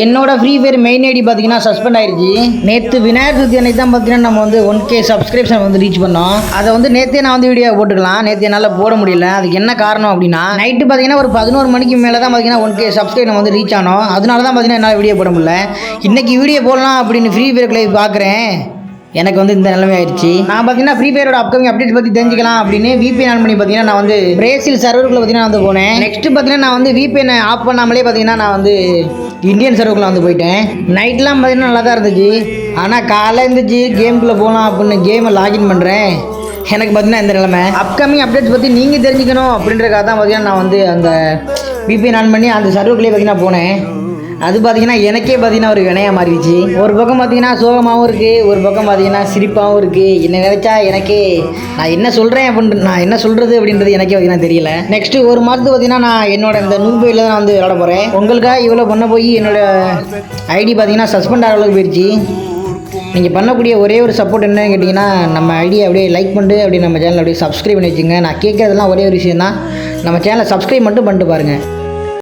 என்னோட free fire main ID பார்த்தீங்கன்னா suspend ஆயிருச்சு. நேற்று விநாயகர் சதுர்த்தி அன்னைக்கு தான் பார்த்தீங்கன்னா நம்ம வந்து ஒன் கே சப்ஸ்கிரிப்ஷன் வந்து ரீச் பண்ணோம். அதை வந்து நேற்றே நான் வந்து வீடியோ போட்டுக்கலாம். நேற்று என்னால் போட முடியல. அதுக்கு என்ன காரணம் அப்படின்னா நைட்டு பார்த்தீங்கன்னா ஒரு பதினோரு மணிக்கு மேலே தான் பார்த்தீங்கன்னா ஒன் கே சப்ஸ்கிரைப் வந்து ரீச் ஆனோம். அதனால தான் பார்த்தீங்கன்னா என்னால் வீடியோ போட முடியல. இன்னைக்கு வீடியோ போடலாம் அப்படின்னு ஃப்ரீ ஃபயர் லைவ் பார்க்குறேன் எனக்கு வந்து இந்த நிலைமை ஆயிடுச்சு. நான் பார்த்தீங்கன்னா ஃப்ரீ ஃபயரோட அப்கமிங் அப்டேட் பற்றி தெரிஞ்சிக்கலாம் அப்படின்னு விபிஎன் ஆன் பண்ணி பார்த்தீங்கன்னா நான் வந்து பிரேசில் சர்வருக்குள்ள பார்த்தீங்கன்னா வந்து போனேன். நெக்ஸ்ட் பார்த்தீங்கன்னா நான் வந்து விபிஎன் ஆஃப் பண்ணாமலே பார்த்தீங்கன்னா நான் வந்து இந்தியன் சர்வருக்குள்ள வந்து போயிட்டேன். நைட்லாம் பார்த்தீங்கன்னா நல்லா தான் இருந்துச்சு. ஆனால் காலைல இருந்துச்சு கேமுக்குள்ளே போகலாம் அப்படின்னு கேமை லாகின் பண்ணுறேன் எனக்கு பார்த்தீங்கன்னா இந்த நிலைமை. அப்கமிங் அப்டேட்ஸ் பற்றி நீங்கள் தெரிஞ்சுக்கணும் அப்படின்றக்காக தான் பார்த்தீங்கன்னா நான் வந்து அந்த விபிஎன் ஆன் பண்ணி அந்த சர்வருக்குள்ளேயே பார்த்தீங்கன்னா போனேன். அது பார்த்தீங்கன்னா எனக்கே பார்த்தீங்கன்னா ஒரு வினையாக மாறிடுச்சு ஒரு பக்கம் பார்த்தீங்கன்னா சோகமாகவும் இருக்குது ஒரு பக்கம் பார்த்தீங்கன்னா சிரிப்பாகவும் இருக்குது என்ன நினச்சா எனக்கே நான் என்ன சொல்கிறேன் அப்படின்ட்டு நான் என்ன சொல்கிறது அப்படின்றது எனக்கே பார்த்தீங்கன்னா தெரியல. நெக்ஸ்ட் ஒரு மாதத்துக்கு பார்த்தீங்கன்னா நான் என்னோட இந்த நூபையில் தான் வந்து விளாட போகிறேன் உங்களுக்காக இவ்வளோ பண்ண போய் என்னோட ஐடி பார்த்தீங்கன்னா சஸ்பெண்ட் ஆகிற அளவுக்கு போயிடுச்சு நீங்கள் பண்ணக்கூடிய ஒரே ஒரு சப்போர்ட் என்னன்னு கேட்டிங்கன்னா நம்ம ஐடியை அப்படியே லைக் பண்ணிட்டு அப்படியே நம்ம சேனல் அப்படியே சப்ஸ்கிரைப் பண்ணி வச்சுங்க நான் கேட்குறதெல்லாம் ஒரே ஒரு விஷயம் தான் நம்ம சேனலை சப்ஸ்கிரைப் மட்டும் பண்ணிட்டு பாருங்கள்